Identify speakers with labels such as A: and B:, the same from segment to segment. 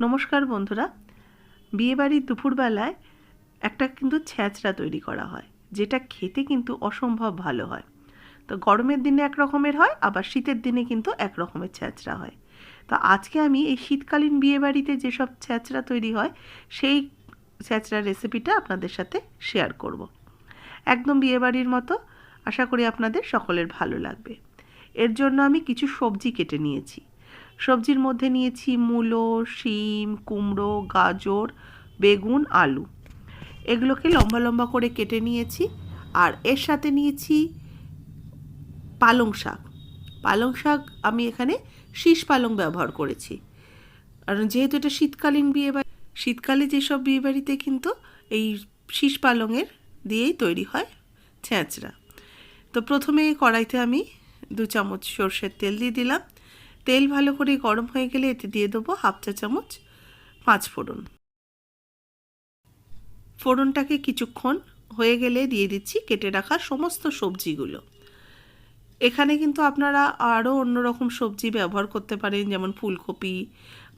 A: নমস্কার বন্ধুরা। বিয়েবাড়ির দুপুরবেলায় একটা কিন্তু ছ্যাঁচড়া তৈরি করা হয়, যেটা খেতে কিন্তু অসম্ভব ভালো হয়। তো গরমের দিনে এক রকমের হয়, আবার শীতের দিনে কিন্তু এক রকমের ছ্যাঁচড়া হয়। তো আজকে আমি এই শীতকালীন বিয়েবাড়িতে যেসব ছ্যাঁচড়া তৈরি হয়, সেই ছ্যাঁচড়ার রেসিপিটা আপনাদের সাথে শেয়ার করব। একদম বিয়েবাড়ির মতো, আশা করি আপনাদের সকলের ভালো লাগবে। এর জন্য আমি কিছু সবজি কেটে নিয়েছি। সবজির মধ্যে নিয়েছি মূলো, শিম, কুমড়ো, গাজর, বেগুন, আলু। এগুলোকে লম্বা লম্বা করে কেটে নিয়েছি। আর এর সাথে নিয়েছি পালং শাক। পালং শাক আমি এখানে শীষ পালং ব্যবহার করেছি। কারণ যেহেতু এটা শীতকালীন বিয়ে বাড়ি শীতকালে যেসব বিয়ে বাড়িতে কিন্তু এই শীষ পালংয়ের দিয়েই তৈরি হয় ছ্যাঁচড়া তো প্রথমে কড়াইতে আমি দু চামচ সর্ষের তেল দিয়ে দিলাম। তেল ভালো করে গরম হয়ে গেলে এতে দিয়ে দেবো হাফ চা চামচ পাঁচ ফোড়ন। ফোড়নটাকে কিছুক্ষণ হয়ে গেলে দিয়ে দিচ্ছি কেটে রাখা সমস্ত সবজিগুলো। এখানে কিন্তু আপনারা আরও অন্যরকম সবজি ব্যবহার করতে পারেন, যেমন ফুলকপি,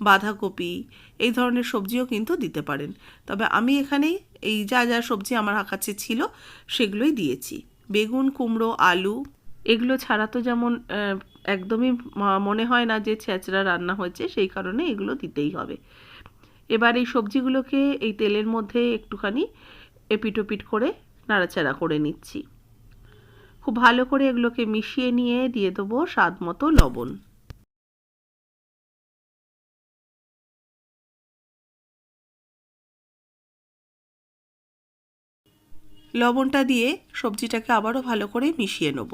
A: বাঁধাকপি, এই ধরনের সবজিও কিন্তু দিতে পারেন। তবে আমি এখানে এই যা যা সবজি আমার কাছে ছিল সেগুলোই দিয়েছি। বেগুন, কুমড়ো, আলু এগুলো ছাড়া তো যেমন একদমই মনে হয় না যে ছেঁচড়া রান্না হয়েছে, সেই কারণে এগুলো দিতেই হবে। এবার এই সবজিগুলোকে এই তেলের মধ্যে একটুখানি এপিটোপিট করে নাড়াচাড়া করে নিচ্ছি। খুব ভালো করে এগুলোকে মিশিয়ে নিয়ে দিয়ে দেবো স্বাদ মতো লবণ। লবণটা দিয়ে সবজিটাকে আবারও ভালো করে মিশিয়ে নেব।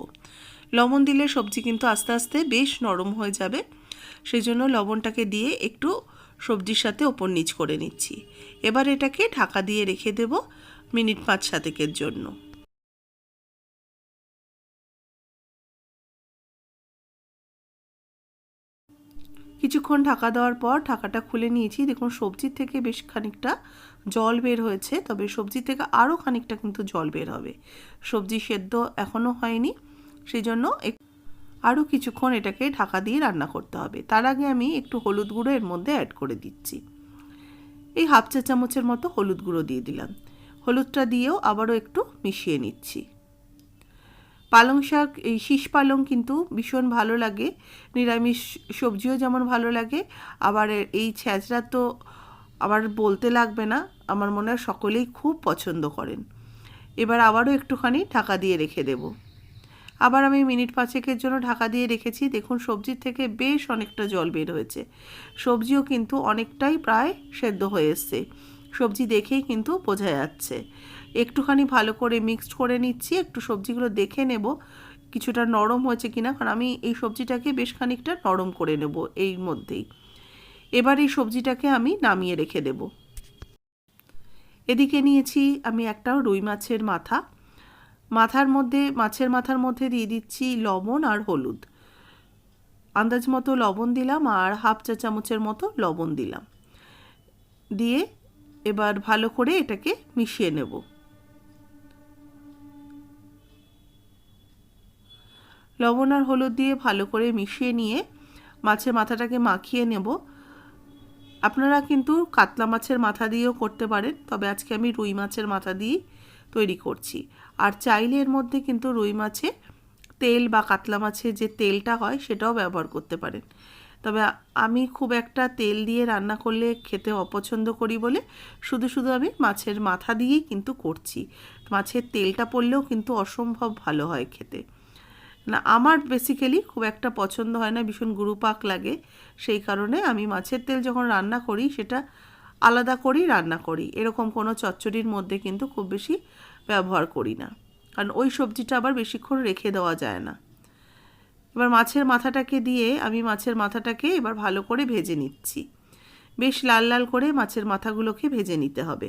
A: লবণ দিলে সবজি কিন্তু আস্তে আস্তে বেশ নরম হয়ে যাবে। সেই জন্য লবণটাকে দিয়ে একটু সবজির সাথে ওপর নিচ করে নিচ্ছি। এবার এটাকে ঢাকা দিয়ে রেখে দেব মিনিট পাঁচ সাতেকের জন্য। কিছুক্ষণ ঢাকা দেওয়ার পর ঢাকাটা খুলে নিয়েছি। দেখুন, সবজির থেকে বেশ খানিকটা জল বের হয়েছে, তবে সবজি থেকে আরও খানিকটা কিন্তু জল বের হবে। সবজি সেদ্ধ এখনও হয়নি সেই জন্য আরও কিছুক্ষণ এটাকে ঢাকা দিয়ে রান্না করতে হবে। তার আগে আমি একটু হলুদ গুঁড়ো এর মধ্যে অ্যাড করে দিচ্ছি। এই হাফ চা চামচের মতো হলুদ গুঁড়ো দিয়ে দিলাম। হলুদটা দিয়েও আবারও একটু মিশিয়ে নিচ্ছি। পালং শাক, এই শীষ পালং কিন্তু ভীষণ ভালো লাগে। নিরামিষ সবজিও যেমন ভালো লাগে, আবার এই ছ্যাঁচড়া তো আবার বলতে লাগবে না, আমার মনে হয় সকলেই খুব পছন্দ করেন। এবার আবারও একটুখানি ঢাকা দিয়ে রেখে দেব। আবার আমি মিনিট পাঁচেকের জন্য ঢাকা দিয়ে রেখেছি। দেখুন, সবজির থেকে বেশ অনেকটা জল বের হয়েছে। সবজিও কিন্তু অনেকটাই প্রায় সেদ্ধ হয়ে এসছে। সবজি দেখেই কিন্তু বোঝা যাচ্ছে। একটুখানি ভালো করে মিক্সড করে নিচ্ছি। একটু সবজিগুলো দেখে নেব কিছুটা নরম হয়েছে কিনা। কারণ আমি এই সবজিটাকে বেশ খানিকটা নরম করে নেব এই মধ্যেই। এবার এই সবজিটাকে আমি নামিয়ে রেখে দেব। এদিকে নিয়েছি আমি একটা রুই মাছের মাথা। মাথার মধ্যে, মাছের মাথার মধ্যে দিয়ে দিচ্ছি লবণ আর হলুদ। আন্দাজ মতো লবণ দিলাম আর হাফ চা চামচের মতো লবণ দিলাম। দিয়ে এবার ভালো করে এটাকে মিশিয়ে নেব। লবণ আর হলুদ দিয়ে ভালো করে মিশিয়ে নিয়ে মাছের মাথাটাকে মাখিয়ে নেব। আপনারা কিন্তু কাতলা মাছের মাথা দিয়েও করতে পারেন, তবে আজকে আমি রুই মাছের মাথা দিয়েই তৈরি করছি। আর চাইলে এর মধ্যে কিন্তু রুই মাছে তেল বা কাতলা মাছের যে তেলটা হয় সেটাও ব্যবহার করতে পারেন। তবে আমি খুব একটা তেল দিয়ে রান্না করলে খেতে অপছন্দ করি বলে শুধু শুধু আমি মাছের মাথা দিয়েই কিন্তু করছি। মাছের তেলটা পড়লেও কিন্তু অসম্ভব ভালো হয় খেতে। না, আমার বেসিক্যালি খুব একটা পছন্দ হয় না, ভীষণ গুরুপাক লাগে। সেই কারণে আমি মাছের তেল যখন রান্না করি, সেটা আলাদা করেই রান্না করি। এরকম কোনো চচ্চড়ির মধ্যে কিন্তু খুব বেশি ব্যবহার করি না। কারণ ওই সবজিটা আবার বেশিক্ষণ রেখে দেওয়া যায় না। এবার মাছের মাথাটাকে দিয়ে আমি মাছের মাথাটাকে এবার ভালো করে ভেজে নিচ্ছি। বেশ লাল লাল করে মাছের মাথাগুলোকে ভেজে নিতে হবে।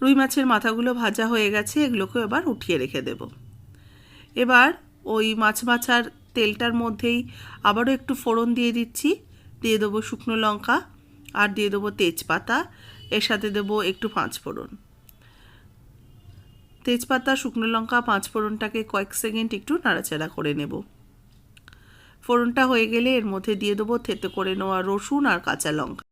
A: রুই মাছের মাথাগুলো ভাজা হয়ে গেছে এগুলোকে এবার উঠিয়ে রেখে দেব। এবার ওই মাছ মাছার তেলটার মধ্যেই আবারও একটু ফোড়ন দিয়ে দিচ্ছি। দিয়ে দেবো শুকনো লঙ্কা আর দিয়ে দেবো তেজপাতা। এর সাথে দেবো একটু পাঁচ ফোড়ন। তেজপাতা, শুকনো লঙ্কা, পাঁচ ফোড়নটাকে কয়েক সেকেন্ড একটু নাড়াচাড়া করে নেব। ফোড়নটা হয়ে গেলে এর মধ্যে দিয়ে দেবো থেতে করে নেওয়া রসুন আর কাঁচা লঙ্কা।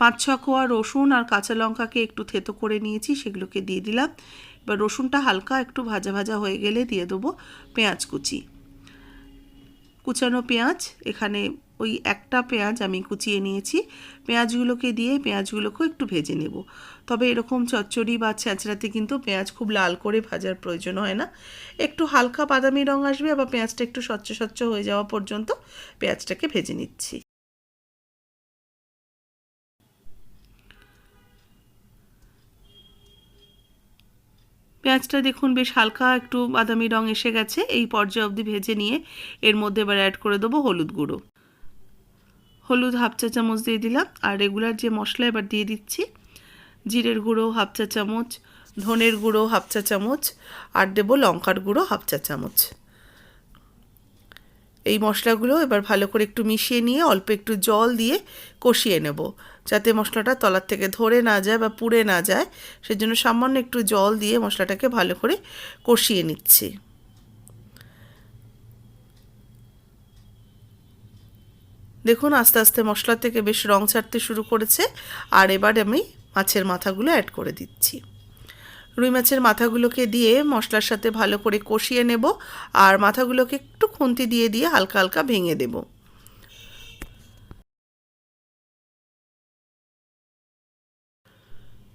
A: পাঁচ ছ কোয়া রসুন আর কাঁচা লঙ্কাকে একটু থেতো করে নিয়েছি, সেগুলোকে দিয়ে দিলাম। এবার রসুনটা হালকা একটু ভাজা ভাজা হয়ে গেলে দিয়ে দেবো পেঁয়াজ কুচি। কুচানো পেঁয়াজ, এখানে ওই একটা পেঁয়াজ আমি কুচিয়ে নিয়েছি। পেঁয়াজগুলোকে দিয়ে পেঁয়াজগুলোকেও একটু ভেজে নেব। তবে এরকম চচ্চড়ি বা ছ্যাঁচড়াতে কিন্তু পেঁয়াজ খুব লাল করে ভাজার প্রয়োজন হয় না। একটু হালকা বাদামি রঙ আসবে, আবার পেঁয়াজটা একটু স্বচ্ছ স্বচ্ছ হয়ে যাওয়া পর্যন্ত পেঁয়াজটাকে ভেজে নিচ্ছি। পেঁয়াজটা দেখুন বেশ হালকা একটু বাদামি রং এসে গেছে। এই পর্যায়ে অবধি ভেজে নিয়ে এর মধ্যে এবার অ্যাড করে দেবো হলুদ গুঁড়ো। হলুদ হাফ চা চামচ দিয়ে দিলাম। আর রেগুলার যে মশলা এবার দিয়ে দিচ্ছি, জিরের গুঁড়ো হাফ চা চামচ, ধনের গুঁড়ো হাফ চা চামচ, আর দেবো লঙ্কার গুঁড়ো হাফ চা চামচ। এই মশলাগুলো এবার ভালো করে একটু মিশিয়ে নিয়ে অল্প একটু জল দিয়ে কষিয়ে নেব। যাতে মশলাটা তলার থেকে ধরে না যায় বা পুড়ে না যায়, সেজন্য সামান্য একটু জল দিয়ে মশলাটাকে ভালো করে কষিয়ে নিচ্ছি। দেখুন, আস্তে আস্তে মশলা থেকে বেশ রং ছাড়তে শুরু করেছে, আর এবার আমি মাছের মাথাগুলো অ্যাড করে দিচ্ছি। রুই মাছের মাথাগুলোকে দিয়ে মশলার সাথে ভালো করে কষিয়ে নেব, আর মাথাগুলোকে একটু খুন্তি দিয়ে দিয়ে হালকা হালকা ভেঙে দেব।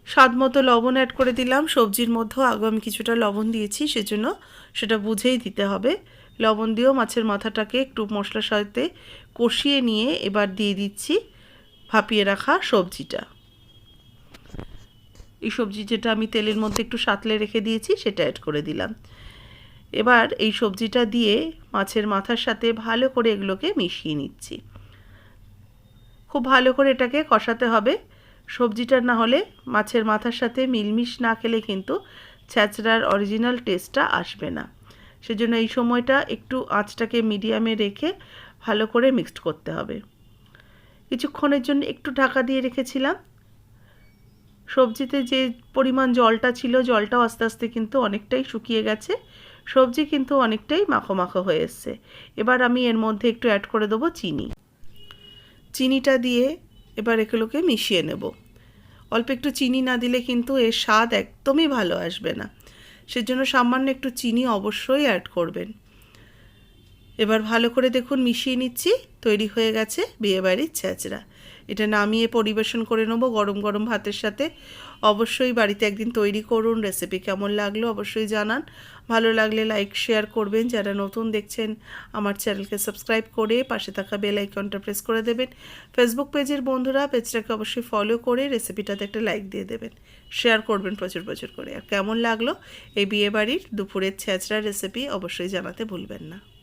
A: স্বাদ মতো লবণ অ্যাড করে দিলাম। সবজির মধ্যেও আগে আমি কিছুটা লবণ দিয়েছি, সেজন্য সেটা বুঝেই দিতে হবে। লবণ দিয়েও মাছের মাথাটাকে একটু মশলার সাথে কষিয়ে নিয়ে এবার দিয়ে দিচ্ছি ভাপিয়ে রাখা সবজিটা। এই সবজি যেটা আমি তেলের মধ্যে একটু সাতলে রেখে দিয়েছি, সেটা অ্যাড করে দিলাম। এবার এই সবজিটা দিয়ে মাছের মাথার সাথে ভালো করে এগুলোকে মিশিয়ে নিচ্ছি। খুব ভালো করে এটাকে কষাতে হবে। সবজিটা না হলে মাছের মাথার সাথে মিলমিশ না খেলে কিন্তু ছ্যাঁচড়ার অরিজিনাল টেস্টটা আসবে না। সেজন্য এই সময়টা একটু আঁচটাকে মিডিয়ামে রেখে ভালো করে মিক্সড করতে হবে। কিছুক্ষণের জন্য একটু ঢাকা দিয়ে রেখেছিলাম। সবজিতে যে পরিমাণ জলটা ছিল, জলটাও আস্তে আস্তে কিন্তু অনেকটাই শুকিয়ে গেছে। সবজি কিন্তু অনেকটাই মাখো মাখো হয়ে এসছে। এবার আমি এর মধ্যে একটু অ্যাড করে দেবো চিনি। চিনিটা দিয়ে এবার এগুলোকে মিশিয়ে নেব। অল্প একটু চিনি না দিলে কিন্তু এর স্বাদ একদমই ভালো আসবে না। সেজন্য সামান্য একটু চিনি অবশ্যই অ্যাড করবেন। এবার ভালো করে দেখুন মিশিয়ে নিচ্ছি, তৈরি হয়ে গেছে বিয়েবাড়ির ছ্যাঁচড়া এটা নামিয়ে পরিবেশন করে নেব গরম গরম ভাতের সাথে। অবশ্যই বাড়িতে একদিন তৈরি করুন রেসিপি কেমন লাগল অবশ্যই জানান। ভালো লাগলে লাইক শেয়ার করবেন। যারা নতুন দেখছেন, আমার চ্যানেলকে সাবস্ক্রাইব করে পাশে থাকা বেল আইকনটা প্রেস করে দেবেন। ফেসবুক পেজের বন্ধুরা, পেজটাকে অবশ্যই ফলো করে রেসিপিটাতে একটা লাইক দিয়ে দেবেন। শেয়ার করবেন প্রচুর প্রচুর করে। আর কেমন লাগল এই বিয়েবাড়ির দুপুরের ছ্যাঁচড়া রেসিপি অবশ্যই জানাতে ভুলবেন না।